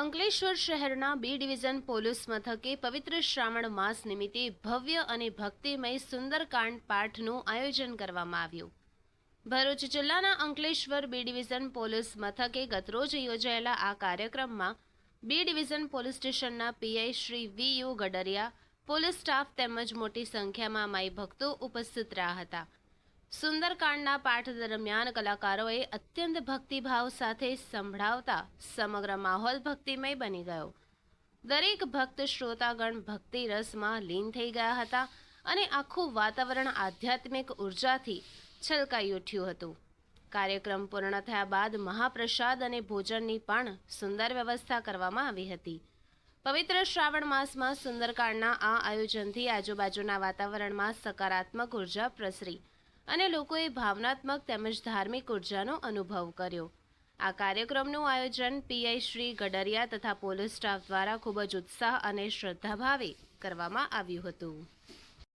અંકલેશ્વર શહેરના બી division police મથકે પવિત્ર શ્રાવણ માસ નિમિત્તે ભવ્ય અને ભક્તિમય સુંદરકાંડ પાઠનું આયોજન કરવામાં આવ્યું. ભરૂચ જિલ્લાના અંકલેશ્વર બી ડિવિઝન પોલીસ મથકે ગતરોજ યોજાયેલા આ કાર્યક્રમમાં બી ડિવિઝન પોલીસ સ્ટેશનના PI Shri V U Gadariya, police staff તેમજ મોટી સંખ્યામાં માઈ ભક્તો ઉપસ્થિત રહ્યા હતા. સુંદરકાંડના પાઠ દરમિયાન કલાકારોએ અત્યંત ભક્તિભાવ સાથે સંભળાવતા સમગ્ર માહોલ ભક્તિમય બની ગયો. દરેક ભક્ત શ્રોતાગણ ભક્તિ રસમાં લીન થઈ ગયા હતા અને આખું વાતાવરણ આધ્યાત્મિક ઉર્જાથી છલકાઈ ઉઠ્યું હતું. કાર્યક્રમ પૂર્ણ થયા બાદ મહાપ્રસાદ અને ભોજનની પણ સુંદર વ્યવસ્થા કરવામાં આવી હતી. પવિત્ર શ્રાવણ માસમાં સુંદરકાંડના આ આયોજનથી આજુબાજુના વાતાવરણમાં સકારાત્મક ઊર્જા પ્રસરી. અને લોકોએ ભાવનાત્મક તેમજ ધાર્મિક ઉર્જાનો અનુભવ કર્યો. આ કાર્યક્રમનું આયોજન પીઆઈ શ્રી ગડરિયા તથા પોલીસ સ્ટાફ દ્વારા ખૂબ જ ઉત્સાહ અને શ્રદ્ધાભાવે કરવામાં આવ્યું હતું.